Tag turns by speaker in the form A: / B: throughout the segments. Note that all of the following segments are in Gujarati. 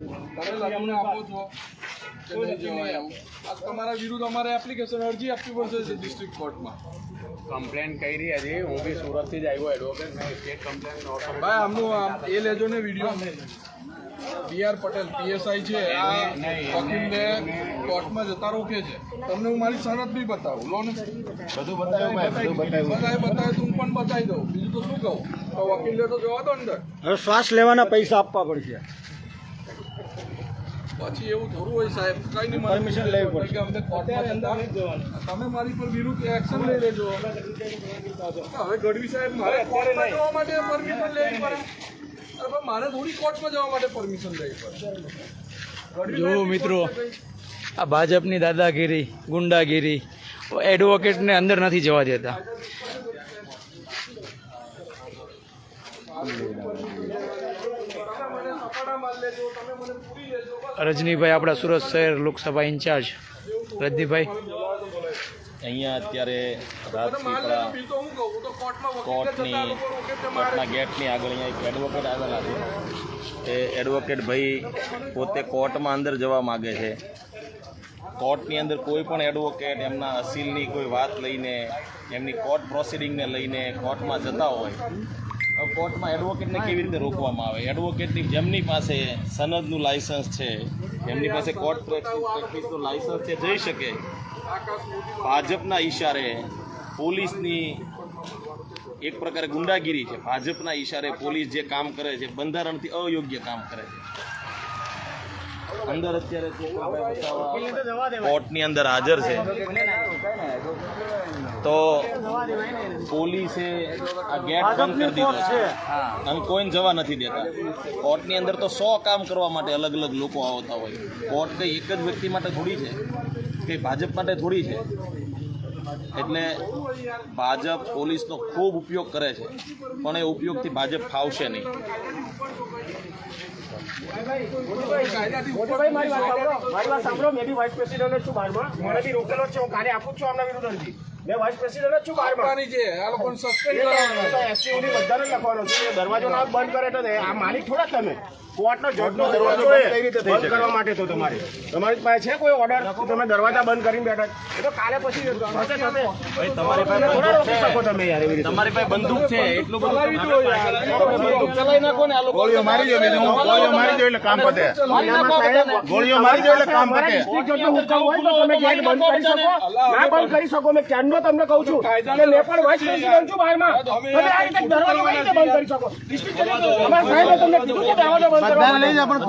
A: તમે આપો છો. કે નહીં જવાય. આવું. આ તમારા વિરુદ્ધ અમારે એપ્લિકેશન અરજી આપવી પડશે ડિસ્ટ્રિક્ટ કોર્ટમાં
B: કમ્પ્લેન કરી હતી હું બી સુરતથી જ આવ્યો એડવોકેટ મેં સ્ટેટ કમ્પ્લેન
A: ભાઈ આમનું એ લેજો ને video B R Patel PSI છે. આ વકીલને કોર્ટમાં જતા રોકે છે. તમને હું મારી સનદ બી બતાવું. લો ને.
B: બધું બતાવ્યું બધું બતાવ્યું.
A: બતાવે તું પણ બતાવી દઉં. બીજું તો શું કહું? તો વકીલને તો જવા દો અંદર.
C: હવે શ્વાસ લેવાના પૈસા આપવા પડશે.
A: પછી એવું થોડું હોય સાહેબ કઈ નહીં
C: પરમિશન લેવી પડે
A: કે અમને કોર્ટમાં તમે મારી પર વિરુદ્ધ એક્શન લઈ લેજો. હવે ગઢવી સાહેબ મારે કોર્ટમાં જવા માટે પરમિશન લેવી પડે. અરે મારે થોડી કોર્ટમાં જવા માટે પરમિશન લેવી પડે.
D: જો મિત્રો આ ભાજપની દાદાગીરી ગુંડાગીરી એડવોકેટને અંદર નથી જવા દેતા
A: મને સપાટા મારી લેજો તમે મને પૂરી લેજો બસ
D: રજનીભાઈ આપણા સુરત શહેર લોકસભા ઇન્ચાર્જ. રજનીભાઈ.
E: અહીંયા અત્યારે રાજપીપળા કોર્ટની કોર્ટના ગેટની આગળ અહીંયા એક એડવોકેટ આવેલા છે. એ એડવોકેટ ભાઈ પોતે કોર્ટમાં અંદર જવા માગે છે. કોર્ટની અંદર કોઈ પણ એડવોકેટ એમના અસીલની કોઈ વાત લઈને, એમની કોર્ટ પ્રોસિડિંગને લઈને કોર્ટમાં જતા હોય કોર્ટમાં એડવોકેટને કેવી રીતે રોકવામાં આવે? એડવોકેટની જેમની પાસે સનદનું લાયસન્સ છે એમની પાસે કોર્ટ પ્રેક્ટિસનું લાયસન્સ છે જઈ શકે. ભાજપના ઈશારે પોલીસની એક પ્રકારે ગુંડાગીરી છે. ભાજપના ઈશારે પોલીસ જે કામ કરે છે બંધારણથી અયોગ્ય કામ કરે છે. અંદર અત્યારે કોર્ટની અંદર હાજર છે. તો પોલીસે આ ગેટ બંધ કરી દીધો છે. અને કોઈને જવા નથી દેતા. કોર્ટની અંદર તો સો કામ કરવા માટે અલગ અલગ લોકો આવતા હોય. કોર્ટ કંઈ એક જ વ્યક્તિ માટે થોડી છે? કે ભાજપ માટે થોડી છે? એટલે ભાજપ પોલીસનો ખૂબ ઉપયોગ કરે છે. પણ એ ઉપયોગથી ભાજપ ફાવશે નહીં.
C: મોટેભાઈ મારી વાત સાંભળો. મારી વાત સાંભળો. મેં બી વાઇસ પ્રેસિડેન્ટ છું બારમાં મને બી રોકેલો છે. હું કાર્ય આપું છું આમના વિરુદ્ધ અરજી મેં વાઇસ પ્રેસિડેન્ટ છું બહારમાં
A: છે આ લોકોને સસ્પેન્ડ કરવાના. છે.
C: એસસીઓડી બધાને લખવાનો છે. દરવાજો ના બંધ કરે તો આ માલિક થોડા તમે? કોર્ટનો જજનો દરવાજો એ. બંધ કરવા માટે તો તમારે. તમારી પાસે છે કોઈ ઓર્ડર તમે દરવાજા બંધ કરીને બેઠા. એ તો કાલે પછી થશે થશે.
E: ભાઈ તમારી પાસે બંદૂક
C: રોકી
E: છે.
C: શકો તમે યાર એવી રીતે.
E: તમારી પાસે બંદૂક છે એટલું બધું
A: ચલાવી દો યાર.
E: બંદૂક ચલાવી નાખો ને આ લોકો
F: ગોળીઓ મારી દો બીજું ગોળીઓ મારી દો એટલે કામ પતે. ગોળીઓ મારી દો એટલે કામ પતે.
C: જજનું હુકમ હોય તો તમે ગેટ બંધ કરી શકો. ના બંધ કરી શકો મેં ક્યારનો તમને કહું છું કે પણ વાઇસ પ્રેસિડેન્ટ છું બહારમાં. તમે આ રીતે દરવાજો બંધ કરી શકો. ડિસ્ટ્રિક્ટ અમારા સાહેબે તમને કીધું કે દરવાજો બંધ કરવા
F: લઈ જા પણ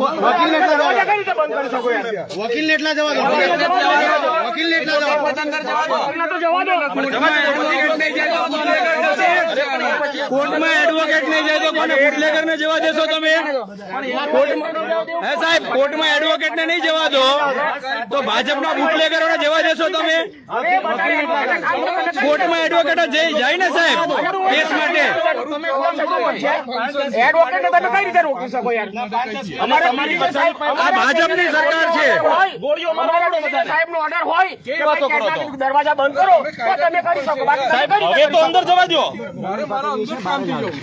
F: વકીલને એટલા જવા દો. વકીલ એટલા જવા દો જવા દો
D: કોર્ટમાં એડવોકેટ નહીં જાય તો કોને બુટલેગર ને જવા દેશો તમે? હે સાહેબ કોર્ટમાં એડવોકેટ ને નહીં જવા દો. તો ભાજપના બુટલેગરો ને જવા દેશો તમે? કોર્ટમાં એડવોકેટ જઈ જાય ને સાહેબ કેસ માટે.
C: એડવોકેટને તમે કઈ રીતે રોકી શકો યાર? અમારે તમારી સાહેબ
D: આ ભાજપની સરકાર છે.
C: ઓર્ડર હોય દરવાજા બંધ કરો તો તમે કરી શકો.
E: હવે તો અંદર જવા દો
A: મારે મારા અંદર કામથી જવું.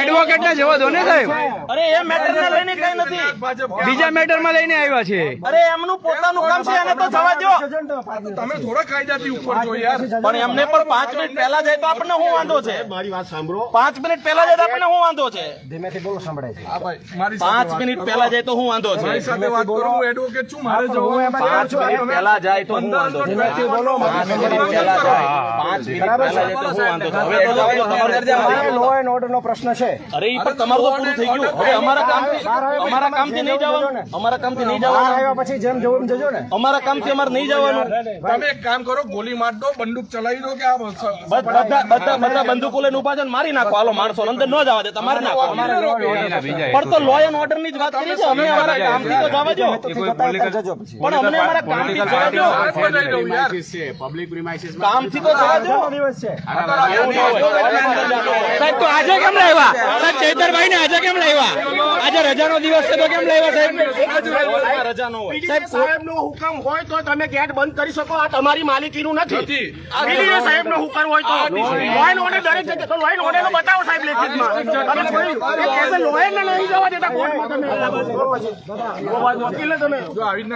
D: એડવોકેટ ને જવા દો ને સાહેબ
E: અરે એ મેટર ને લઈને કઈ નથી.
D: બીજા મેટરમાં લઈને આવ્યા છે.
E: અરે એમનું પોતાનું કામ છે એને તો જવા દો
A: તમે થોડા કાયદાથી ઉપર છો યાર.
E: પણ એમને પણ પાંચ મિનિટ પહેલા જાય તો આપણને શું વાંધો છે?
C: મારી વાત સાંભળો.
E: પાંચ મિનિટ પહેલા જાય તો આપણને શું વાંધો છે?
C: ધીમેથી બોલો સંભળાય છે.
A: હા ભાઈ મારી
E: પાંચ મિનિટ પહેલા જાય તો હું વાંધો છે?
A: મારી સાથે વાત કરો હું એડવોકેટ છું મારે જવું
E: પાંચ મિનિટ પહેલા જાય તો હું વાંધો છે. પાંચ મિનિટ પહેલા જાય. પાંચ મિનિટ પહેલા જાય તો શું વાંધો છે હવે તો જવા દો, તમારે
C: લો એન્ડ ઓર્ડર નો પ્રશ્ન છે.
E: અરે ઈ પણ તમારું તો પૂરું થઈ ગયું. હવે અમારા નહીં જવાનું. અમારા નહીં જવાનું.
C: આવ્યા પછી જેમ જવું જજો ને.
E: અમારા કામથી અમારે નહીં જવાનું.
A: તમે એક કામ કરો ગોલી માર દો બંદૂક ચલાવી દો કે આ
E: બધા બધા બધા બંદૂકો લઈને ઊભા છે મારી નાખો હાલો માણસો અંદર ન જવા દે તમારે નાખો. પણ તો લો એન્ડ ઓર્ડરની જ વાત કરી છે અમે અમારા કામથી તો જવા દો. પણ અમને અમારા કામથી જવા દો.
A: પબ્લિક પ્રિમાઇસિસ
E: કામથી તો જવા દો.
C: છે.
D: સાહેબ તો આજે કેમ લાવ્યા? સાહેબ ચૈતરભાઈ ને આજે કેમ લાવ્યા? આજે રજાનો દિવસ છે તો કેમ લાવ્યા સાહેબ?
E: રજા ન હોય
C: સાહેબ નો હુકમ હોય તો તમે ગેટ બંધ કરી શકો. આ તમારી માલિકીનું નથી. સાહેબ નો હુકમ હોય તો. લોયન ઓર્ડર દરેક જગ્યાએ તો ઓર્ડર બતાવો સાહેબ લેખિતમાં. તમે કોઈ એ નહીં જવા દેતા કોર્ટમાં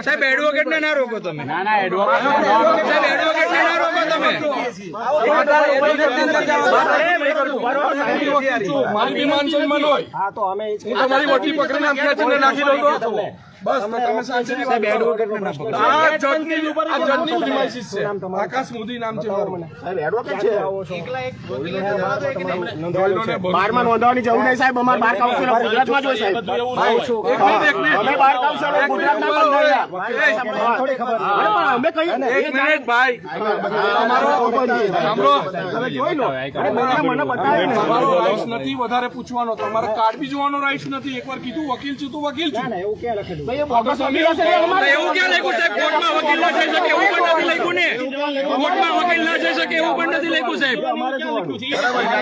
D: સાહેબ એડવોકેટ ને ના રોકો તમે.
B: ના ના એડવોકેટ
D: સાહેબ એડવોકેટ ને ના રોકો તમે.
A: મારી બી માન સન્માન હોય. હું તમારી મોટી પકડીને નાખી દઉં તો? બસ તો તમે શાંતિથી વાત પકડો. આ જજની આ જજની પ્રિમાઇસીસ છે? આકાશ મોદી નામ છે મારું.
C: એડવોકેટ છે?
A: નોંધાયેલો
C: બારમાં નોંધવાની જરૂર નહીં સાહેબ. અમાર બાર કાઉન્સિલર ગુજરાતમાં જ હોય. સાહેબ અમે બાર ગુજરાતના પણ નહીં અરે પણ અમે કઈ
A: એક મિનિટ ભાઈ. સાંભળો.
C: જોઈ લો. અરે મને મને બતાવે ને.
A: તમારો રાઈટ નથી વધારે પૂછવાનો. તમારે કાર્ડ બી જોવાનો રાઈટ નથી. એકવાર કીધું વકીલ છું તું વકીલ છું
C: ભાઈ, એ બોગસ
D: એવું ક્યાં લખ્યું સાહેબ કોર્ટમાં વકીલ ના જઈ શકે એવું પણ નથી લખ્યું ને? કોર્ટમાં વકીલ ના જઈ શકે એવું પણ નથી લખ્યું સાહેબ.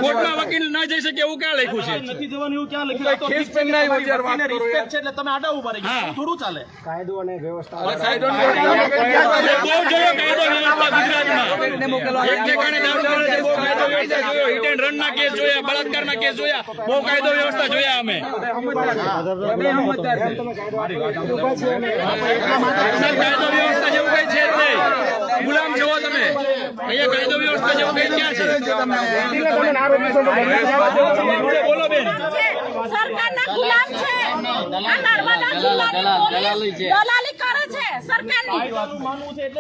D: કોર્ટમાં વકીલ ના જઈ શકે એવું ક્યાં લખ્યું છે?
A: કેસ પેન ના આવ્યો વાત કરો યાર.
C: કાયદો વ્યવસ્થા.
D: બહુ જોયો કાયદો વ્યવસ્થા ગુજરાતમાં. એક ઠેકાણે દારૂ બહુ કાયદો વ્યવસ્થા જોયો હિટ એન્ડ રન ના કેસ જોયા બળાત્કારના કેસ જોયા બહુ કાયદો વ્યવસ્થા જોયા અમે. વ્યવસ્થા જેવું કઈ છે. જ નહીં છો તમે અહીંયા કાયદો વ્યવસ્થા જેવું કઈ ક્યાં છે. બોલો, બોલો બેન
G: સરકારના. છે છે.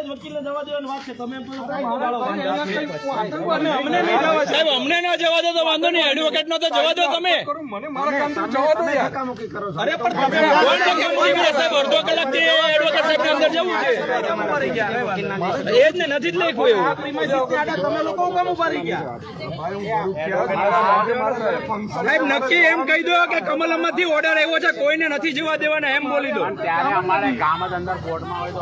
D: સાહેબ અમને ના જવા દો તો વાંધો નહીં. એડવોકેટ નો તો જવા દો તમે
A: મને મારા કામ તો જવા દો યાર.
D: અરે પણ તમે કોણ તો કેમ ઊભી રહ્યા સાહેબ અડધો કલાકથી એડવોકેટ સાહેબ અંદર જવું છે. એ જ ને નથી જ લખ્યું એવું સાહેબ નક્કી એમ કહી દો કે કમલમમાંથી ઓર્ડર આવ્યો છે કોઈને નથી જવા દેવાના એમ બોલી દો.
B: ત્યારે અમારે કામ જ અંદર કોર્ટમાં હોય તો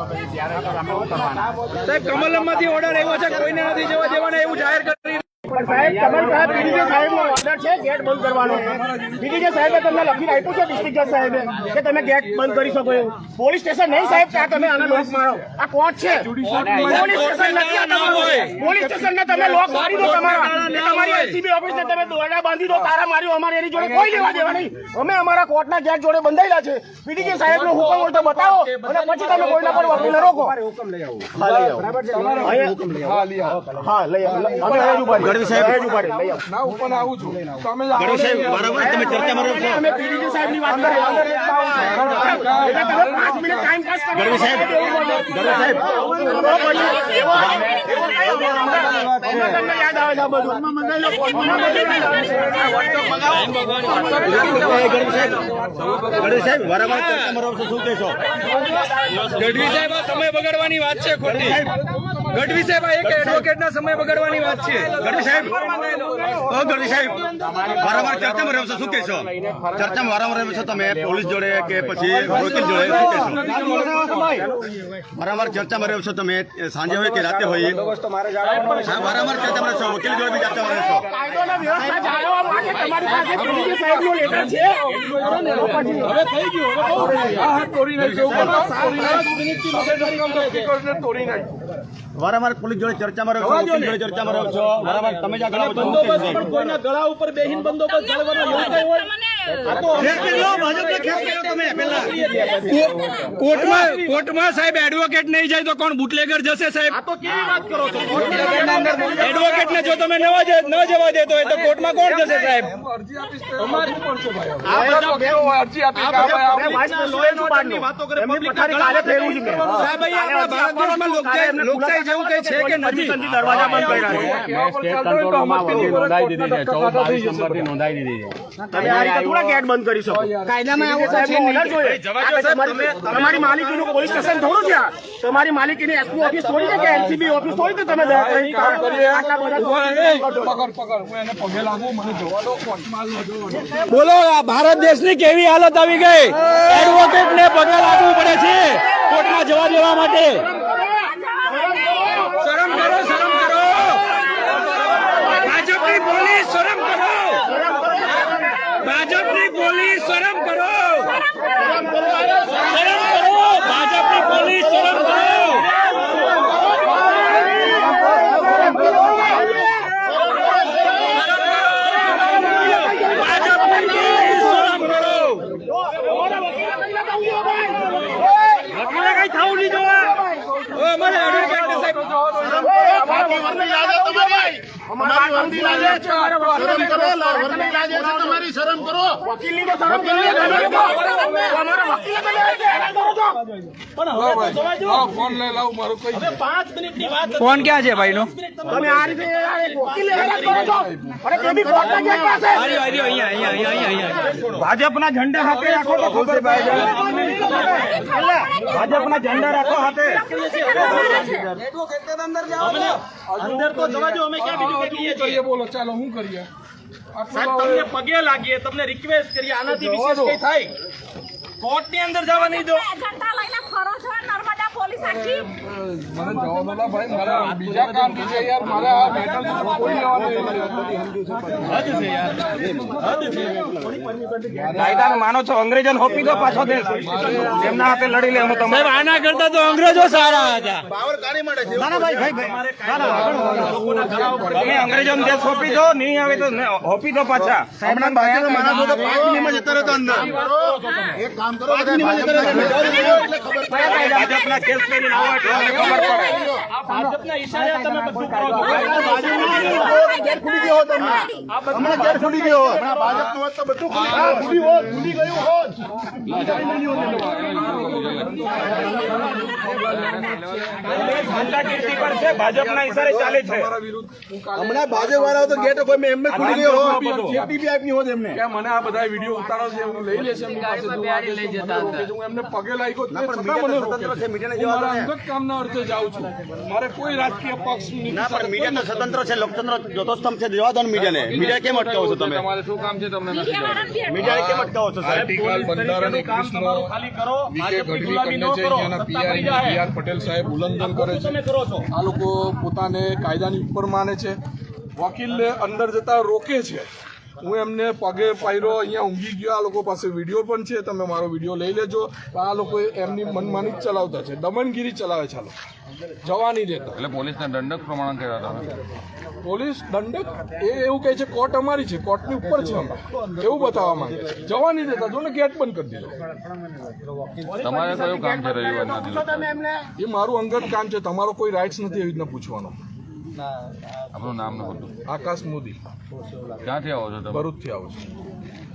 D: ઓર્ડર આવ્યો છે કોઈને નથી જવા દેવાના એવું જાહેર કરી
C: પણ સાહેબ સાહેબનો ઓર્ડર છે ગેટ બંધ કરવાનો પીડીજે સાહેબે તમને લખીને આપ્યું છે ડિસ્ટ્રિક્ટ જજ સાહેબે કે તમે ગેટ બંધ કરી શકો એવું. પોલીસ સ્ટેશન નહીં સાહેબ ત્યાં તમે આને લોક મારો. આ કોર્ટ છે. પોલીસ સ્ટેશન નથી આ તમારું. પોલીસ સ્ટેશનને તમે લોક મારી દો તમારા. તમારી એલસીબી ઓફિસને તમે દોરડા બાંધી દો તારા માર્યો અમારે એની જોડે કોઈ લેવા દેવા નહીં. અમે અમારા કોર્ટના ગેટ જોડે બંધાયેલા છે. પીડીજે સાહેબનો હુકમ હોય તો બતાવો અને પછી તમે કોઈના પર વકીલને રોકો. હુકમ લઈ આવો.
A: હા લઈ આવો.
C: હા લઈ આવો. અમે આવો
A: ના ઉપર આવું છું તમે છો.
C: અમે પીડીજી સાહેબની વાત કરીએ. પાંચ મિનિટ ટાઈમ પાસ કરો. ગઢવી સાહેબ સાહેબ
D: સાહેબ સમય બગાડવાની વાત છે ખોટી ગઢવી સાહેબ આ એક એડવોકેટ ના સમય બગાડવાની વાત છે. ગઢવી સાહેબ. સાહેબ વારંવાર ચર્ચામાં રહ્યો છો શું કહેશો ચર્ચામાં વારંવાર રહ્યો છો તમે પોલીસ જોડે કે પછી જોડે વારંવાર ચર્ચામાં રહ્યો છો તમે સાંજે હોય કે રાતે હોય હા, વારંવાર ચર્ચામાં રહ્યો વકીલ જોડે બી
A: નાખ્યું.
E: વારંવાર પોલીસ જોડે ચર્ચામાં રહ્યો છો જોડે ચર્ચામાં રહ્યો છો વારંવાર તમે જ આગળ?
G: કોઈના ગળા ઉપર બેહીન બંદોબસ્ત
D: કોર્ટમાં કોર્ટમાં સાહેબ એડવોકેટ નહીં જાય તો કોણ? બુટલેગર જશે સાહેબ. એડવોકેટ ને જો તમે ન જવા દેતો હોય તો કોર્ટમાં કોણ જશે સાહેબ? લોકશાહી જેવું કઈ છે કે નથી?
C: પરમિશનથી દરવાજા બંધ કર્યા છે.
B: મેં સ્ટેટ કંટ્રોલમાં વકીલ નોંધાઈ દીધી છે. ચૌદ બાવીસ નંબરથી નોંધાઈ દીધી છે.
C: તમે આ રીતે થોડા ગેટ બંધ કરી શકો? કાયદામાં આવો જોઈએ. તમારી માલિકીનું પોલીસ સ્ટેશન થોડું છે તમારી માલિકીની એસપી ઓફિસ થોડી છે કે એનસીબી ઓફિસ થોડી છે તમે
A: કામ કરીએ.
C: આટલા બધા
A: ઊભો રહે. એ, પકડ પકડ. હું એને પગે લાગુ મને જોવા દો કોર્ટમાં ન જવાનું.
D: બોલો ભારત દેશની કેવી હાલત આવી ગઈ? એડવોકેટ ને પગે લાગવું પડે છે કોર્ટમાં જવા દેવા માટે શરમ કરો શરમ કરો ભાજપની પોલીસ શરમ કરો ભાજપની પોલીસ શરમ કરો શરમ કરો ભાજપની પોલીસ શરમ કરો ભાજપની પોલીસ
C: વકીલે કઈ થવું નહીં જોવા
D: ઓ, અમારે એડવોકેટ ને સાહેબ
F: બાકી વર્દી લાગે વર્દી લાગે છે. શરમ કરો વર્દી લાગે છે તમારી શરમ કરો.
C: વકીલની તો શરમ. અમારા વકીલે કરો
A: ફોન લઈ લાવું મારું કઈ
D: ફોન ક્યાં છે ભાઈનો?
C: તમે આ રીતે હેરાન કરો છો. અને તે બી કોર્ટના ગેટ પાસે.
D: આર્યો આર્યો અહીંયા અહીંયા અહીંયા અહીંયા.
C: ભાજપના ઝંડા હાથે રાખો તો ખબર પડે. ભાજપના ઝંડા રાખો હાથે.
A: અંદર તો જવા જો અમે ક્યાં બીજું કરીએ કરીએ બોલો ચાલો શું કરીએ?
C: સાહેબ તમને પગે લાગીએ તમને રિક્વેસ્ટ કરીએ આનાથી વિશેષ કઈ થાય? કોર્ટની અંદર જવા નહીં દો.
G: પોલીસ આખી?
A: મને જવાબ ના ભાઈ મારે બીજા કામ છે યાર મારે આ મેટલ કોઈ લેવાનું
C: કાયદાને માનો છો અંગ્રેજોને હોપી દો પાછો દેશ. એમના હાથે લડી લે હું તમે
D: સાહેબ આના કરતા તો અંગ્રેજો સારા હતા.
F: પાવર કાઢી મળે છે.
C: તમે અંગ્રેજોને દેશ હોપી દો નહીં આવે તો હોપી દો પાછા.
F: હમણાં બાજુના માણસો તો પાંચ મિનિટમાં જતા રહેતો અંદર. એક કામ કરો પાંચ મિનિટમાં જતા રહેતો એટલે ખબર પડે
C: ભાજપના કેસ કરીને ના અમને ખબર પડે ભાજપના ઈશારે તમે બધું કરો છો.
F: ખુલી ગયો હોત હમણાં. ગેટ ખુલી ગયો હમણાં ભાજપનું હોત તો બધું ખુલી હોત, ખુલી ગયું હોત.
C: જનતા કીર્તિ પર છે ભાજપના ઈશારે ચાલે છે
A: મારા વિરુદ્ધ હું કાલે
F: હમણાં ભાજપ વાળા તો ગેટ કોઈ એમને ખુલી ગયો હોત આપી હોત એમને
A: મને આ બધા વીડિયો ઉતારો છે લઈ લેશે એમને પગે લાગ્યો જ નહીં, છતાં મને રોકે છે. હું મારા અંગત કામના અર્થે જાઉં છું. મારે કોઈ રાજકીય પક્ષ
F: ના પણ મીડિયા તો સ્વતંત્ર છે લોકતંત્ર ચોથો છે જવા દો મીડિયાને. મીડિયા કેમ અટકાવો છો તમે?
A: તમારે શું કામ છે તમને નથી
F: મીડિયાને કેમ અટકાવો છો સાહેબ?
A: આર્ટિકલ બંધારણ એકવીસનો
C: ખાલી કરો
A: વીકે
C: ગુલામી ન કરો
A: અહીંયાના
C: સત્તા મળી
A: પીઆઈ
C: જાય.
A: બી આર પટેલ સાહેબ ઉલ્લંઘન કરે છે.
C: તમે કરો છો.
A: આ લોકો પોતાને કાયદાની ઉપર માને છે. વકીલને અંદર જતા રોકે છે. હું એમને પગે પાયરો અહીંયા ઊંઘી ગયો. આ લોકો પાસે વીડિયો પણ છે. તમે મારો વીડિયો લઈ લેજો. આ લોકો એમની મનમાની જ ચલાવતા છે. દમનગીરી ચલાવે છે લોકો. જવા નહીં દેતા.
B: એટલે પોલીસના દંડક પ્રમાણે કર્યા તમે
A: પોલીસ દંડક? એ એવું કહે છે કોર્ટ અમારી છે. કોર્ટની ઉપર છે અમે એવું બતાવવા માંગે છે. જવા નહીં દેતા. જો ને ગેટ બંધ કરી દીધો.
B: તમારે કયું કામ છે રવિવારના
A: એ મારું અંગત કામ છે. તમારો કોઈ રાઇટ્સ નથી એવી રીતના પૂછવાનો.
B: આપણું નામ ને બધું
A: આકાશ મોદી.
B: ક્યાંથી આવો છો તમે?
A: ભરૂચથી આવો છું.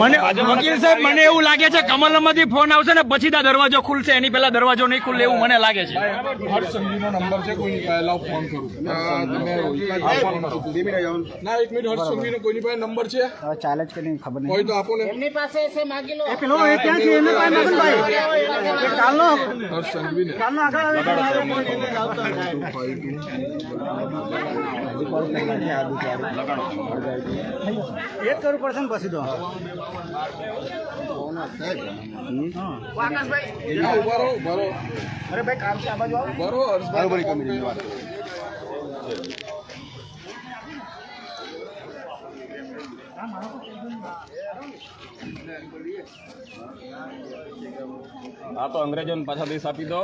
D: મને વકીલ સાહેબ મને એવું લાગે છે કમલમાંથી ફોન આવશે ને પછી આ દરવાજો ખુલશે. એની પહેલા દરવાજો નહીં ખુલે એવું મને લાગે છે.
A: સંઘવીનો નંબર છે ફોન કરું. ના એક મિનિટ હર્ષ સંઘવીનો કોઈની પાસે નંબર છે?
C: ચાલે જ કે નહીં ખબર
A: હોય તો આપો ને.
C: પેલો એ ક્યાં છે? એને પાસે કાલનો.
A: હર્ષ
C: કાલનો આગળ આવે. એ જ કરવું પડશે ને પછી તો. અરે ભાઈ, કામ છે આ બાજુ આવો.
A: હર્ષભાઈ
E: આ તો અંગ્રેજોને પાછા દેશ આપી દો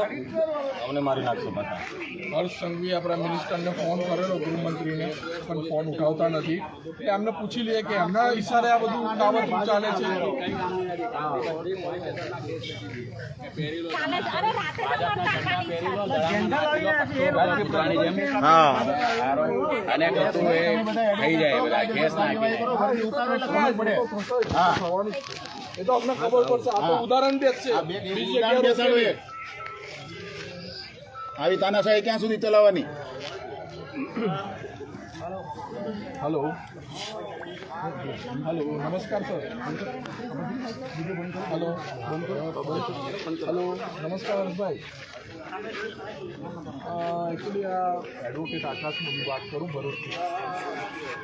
E: અમને મારી નાખશો પાછા
A: હર્ષ સંઘવી આપણા મિનિસ્ટરને ફોન કરેલો ગૃહમંત્રીને પણ ફોન ઉઠાવતા નથી એ એમને પૂછી લઈએ કે એમના ઈશારે આ બધું ટાવર ચાલે છે
G: ચાલે છે. અરે રાતે તો પણ કાકાની છે.
F: હા
B: અને કરતું એ થઈ જાય બધા કેસ નાખી
A: જ. એ તો અમને ખબર પડશે. આ તો ઉદાહરણ બે છે.
F: આવી તાનાશાહી ક્યાં સુધી ચલાવવાની?
A: હલો. હલો નમસ્કાર સર. હલો. હલો નમસ્કાર હર્ષભાઈ એકચ્યુઅલી આ એડવોકેટ આકાશની વાત કરું ભરૂચથી.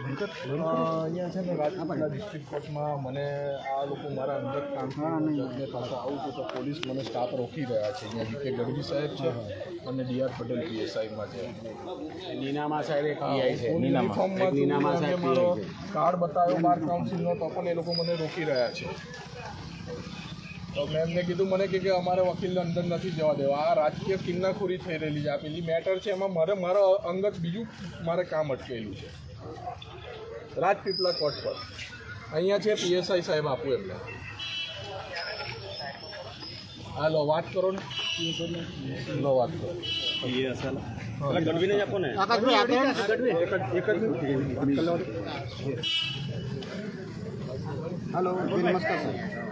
A: અહીંયા છે ને રાજપીપળા ડિસ્ટ્રિક્ટ કોર્ટમાં મને આ લોકો મારા અંદર કામ જજને પાસે આવું છું તો પોલીસ મને સ્ટાફ રોકી રહ્યા છે. અહીંયા વીકે ગઢવી સાહેબ છે અને ડીઆર પટેલ પીએસઆઈમાં છે.
B: નીનામા સાહેબ એક પીઆઈ છે
A: છું, કાર્ડ બતાવ્યો બાર કાઉન્સિલનો તો પણ એ લોકો મને રોકી રહ્યા છે. તો મેમને એમને કીધું મને કે કે અમારે વકીલને અંદર નથી જવા દેવા. આ રાજકીય કિન્નાખોરી થઈ રહેલી છે. આ પેલી મેટર છે. એમાં મારે મારો અંગત બીજું મારે કામ અટકેલું છે. રાજપીપળા કોર્ટ પર. અહીંયા છે પીએસઆઈ સાહેબ આપું એમને. હાલો વાત કરો ને. લો વાત કરો.
B: હાલો સ્ટેટમાં ચાલે છે એમાં.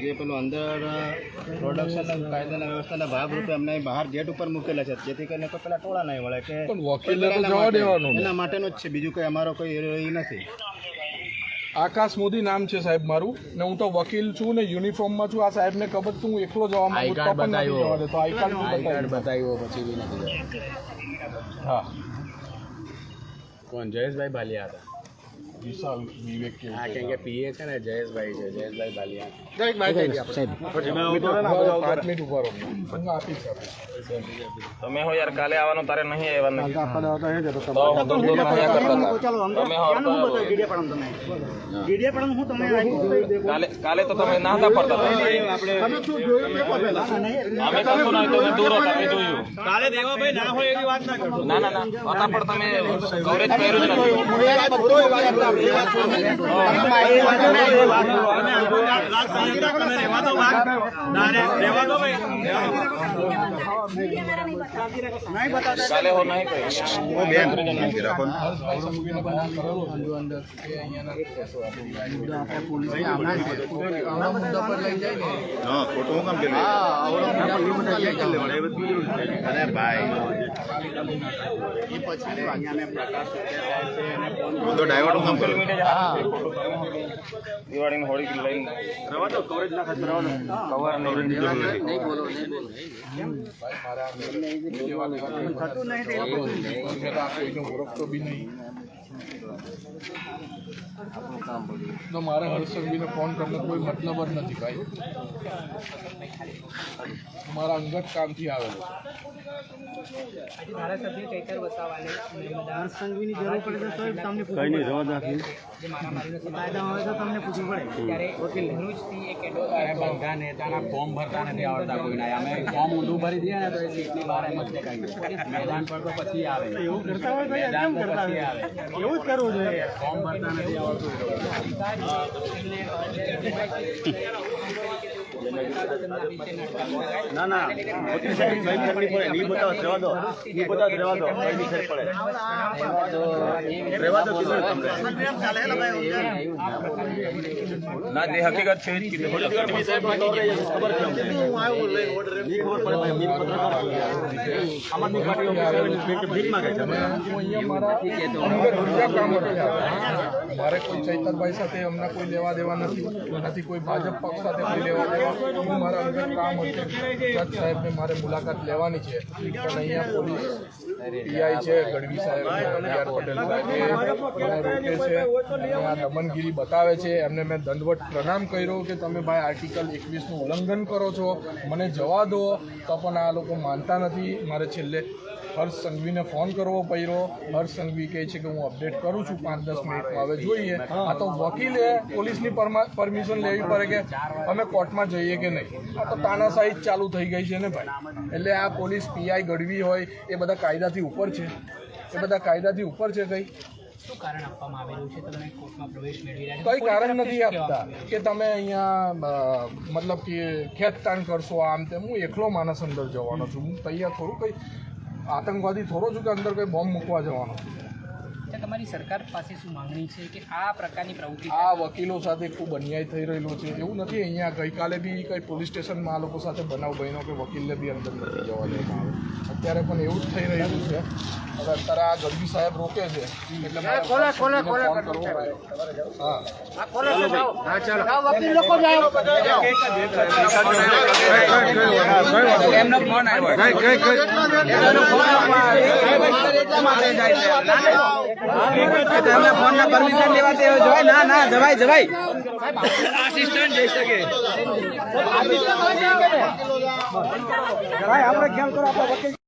B: જે પેલું અંદર પ્રોડક્શન કાયદાના વ્યવસ્થાના ભાગરૂપે અમને બહાર ગેટ ઉપર મૂકેલા છે જેથી કરીને કોઈ પેલા ટોળા નહીં. વળે કે એના માટેનું જ છે. બીજું કોઈ અમારો કોઈ નથી.
A: આકાશ મોદી નામ છે સાહેબ મારું. ને હું તો વકીલ છું ને યુનિફોર્મમાં છું. આ સાહેબને ખબર છે, હું એકલો જવા માંગુ તો પણ નથી જવા દેતો આઈ કાર્ડ બતાવ્યું.
B: બતાવ્યો પછી બી નથી
A: હા.
B: કોણ જયેશભાઈ બાલિયા હતા
A: વિશાલ વિવેક કેવું
B: હા કેમ કે પીએ છે ને જયેશભાઈ છે જયેશભાઈ બાલિયા.
A: બરાબર, પાંચ મિનિટ ઊભા રહો. હું આપીશ આપીશ.
E: તમે હો યાર કાલે આવવાનું તારે નહીં આવવાનું. કાલે કાલે તો તમે ના હતા પડતા અમે કશું નહીં તમે દૂર હતા મેં જોયું. કાલે દેવાભાઈ ના હોય એવી વાત ના કરતો ના ના ના. હતા પણ તમે કવરેજ કર્યું જ નથી. કાલે હો નહીં
F: ઓ બેન રાખો
A: આવડા મુદ્દા લઈ જાય.
B: ભાઈ. એ પછી વાગ્યાને પ્રકાશ
F: હું તો ડાયવર્ટ કામ કરું?
E: દિવાળીની હોળી લઈને.
F: કવરની જરૂર. નથી
A: થતું નહીં તો આ કોઈને ઓળખતો બી નહીં તો મારે હર્ષ સંઘવીને ફોન કરવાનો કોઈ મતલબ જ નથી ભાઈ મારા અંગત કામથી આવેલો
B: બધા નેતાના ફોર્મ ભરતા નથી આવડતા કોઈના અમે ફોર્મ ઊંધું ભરી દઈએ ને તો એ સીટની બહાર એમ જ દેખાય મેદાન પર તો પછી આવે એવું કરતા હોય મેદાન પર પછી આવે એવું જ કરવું જોઈએ ફોર્મ ભરતા નથી આવડતું
F: ના ના. મોટી સાહેબ સહી કરવી પડે નહીં બતાવો, જવા દો. નહીં બતાવો, જવા દો. કઈ સાહેબ પડે. રહેવા દો કીધું તમને.
E: ના જે હકીકત છે
F: ખબર છે
A: મારા કોઈ ચૈતરભાઈ સાથે અમને કોઈ લેવા દેવા નથી નથી કોઈ ભાજપ પક્ષ સાથે કોઈ લેવા દેવા હું મારા અંગત કામ હતું જજ સાહેબને મારે મુલાકાત લેવાની છે. પણ અહીંયા પોલીસ, પીઆઈ છે, ગઢવી સાહેબ આર પટેલ સાહેબ રોકે છે. આ દમનગીરી બતાવે છે. એમને મેં દંડવટ પ્રણામ કર્યો કે તમે ભાઈ આર્ટિકલ એકવીસનું ઉલ્લંઘન કરો છો. મને જવા દો. તો પણ આ લોકો માનતા નથી. મારે છેલ્લે હર્ષ સંઘવીને ફોન કરવો પડ્યો. હર્ષ સંઘવી કહે છે કે હું અપડેટ કરું છું પાંચ દસ મિનિટમાં. હવે જોઈએ. આ તો વકીલે પોલીસની પરમિશન લેવી પડે કે અમે કોર્ટમાં જઈએ કે નહીં? આ તો તાનાશાહી જ ચાલુ થઈ ગઈ છે ને ભાઈ. એટલે આ પોલીસ પીઆઈ ગઢવી હોય એ બધા કાયદાથી ઉપર છે. એ બધા કાયદાથી ઉપર છે કંઈ? કઈ કારણ નથી આપતા કે તમે અહીંયા મતલબ કે ખેંચતાણ કરશો આમ તેમ. હું એકલો માણસ અંદર જવાનો છું. હું તૈયાર થોડું કઈ આતંકવાદી થોડો છું કે અંદર કોઈ બોમ્બ મૂકવા જવાનો.
H: તમારી સરકાર પાસે શું માંગણી છે કે આ પ્રકારની પ્રવૃત્તિ
A: આ વકીલો સાથે ખૂબ અન્યાય થઈ રહેલો છે. એવું નથી અહીંયા ગઈકાલે બી કઈ પોલીસ સ્ટેશનમાં આ લોકો સાથે બનાવ બન્યો કે વકીલને બી અંદર નથી જવા દેવામાં આવે. અત્યારે પણ એવું જ થઈ રહ્યું છે. હવે અત્યારે આ ગઢવી સાહેબ રોકે છે. એટલે મારે ફોન કરવો પડે. હા.
D: એમનો ફોન આવ્યો એમને ફોન ના પરમિશન લેવા તે જવાય ના ના જવાય જવાય. આસિસ્ટન્ટ જઈ શકે.
C: ભાઈ આપણે ખ્યાલ કરો આપણા